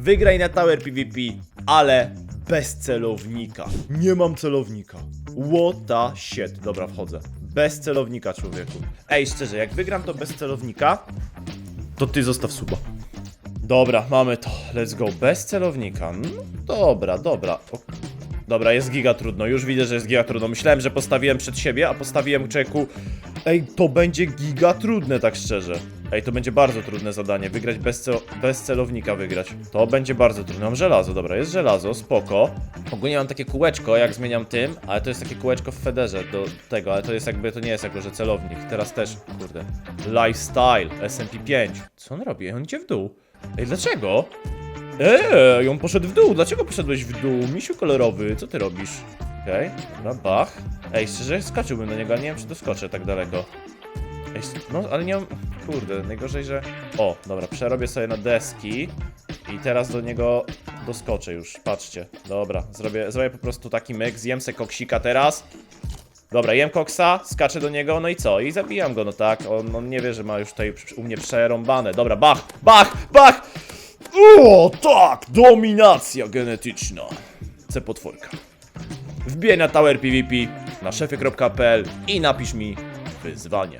Wygraj na Tower PvP, ale bez celownika. Nie mam celownika. The shit. Dobra, wchodzę. Bez celownika, człowieku. Ej, szczerze, jak wygram to bez celownika, to ty zostaw suba. Dobra, mamy to. Let's go. Bez celownika. No, dobra, dobra. Dobra, jest giga trudno. Już widzę, że jest giga trudno. Myślałem, że postawiłem przed siebie, a postawiłem czeku. Ej, to będzie giga trudne, tak szczerze. Ej, to będzie bardzo trudne zadanie. Wygrać bez, cel bez celownika wygrać. To będzie bardzo trudne. Mam żelazo, dobra, jest żelazo, spoko. Ogólnie mam takie kółeczko, jak zmieniam tym, ale to jest takie kółeczko w federze do tego, ale to jest jakby, to nie jest jako, że celownik. Teraz też, kurde. Lifestyle, SMP5. Co on robi? On idzie w dół. Ej, dlaczego? Eee, on poszedł w dół. Dlaczego poszedłeś w dół? Misiu kolorowy, co ty robisz? Okej, dobra, bach. Ej, szczerze, skoczyłbym do niego, ale nie wiem, czy doskoczę tak daleko. Ej, no, ale nie mam... Kurde, najgorzej, że... O, dobra, przerobię sobie na deski i teraz do niego doskoczę już, patrzcie. Dobra, zrobię, zrobię po prostu taki myk, zjem se koksika teraz. Dobra, jem koksa, skaczę do niego, no i co? I zabijam go, no tak. On, on nie wie, że ma już tutaj u mnie przerąbane. Dobra, bach, bach, bach! O, tak! Dominacja genetyczna. C potworka. Wbijaj na Tower PvP na szefie.pl i napisz mi wyzwanie.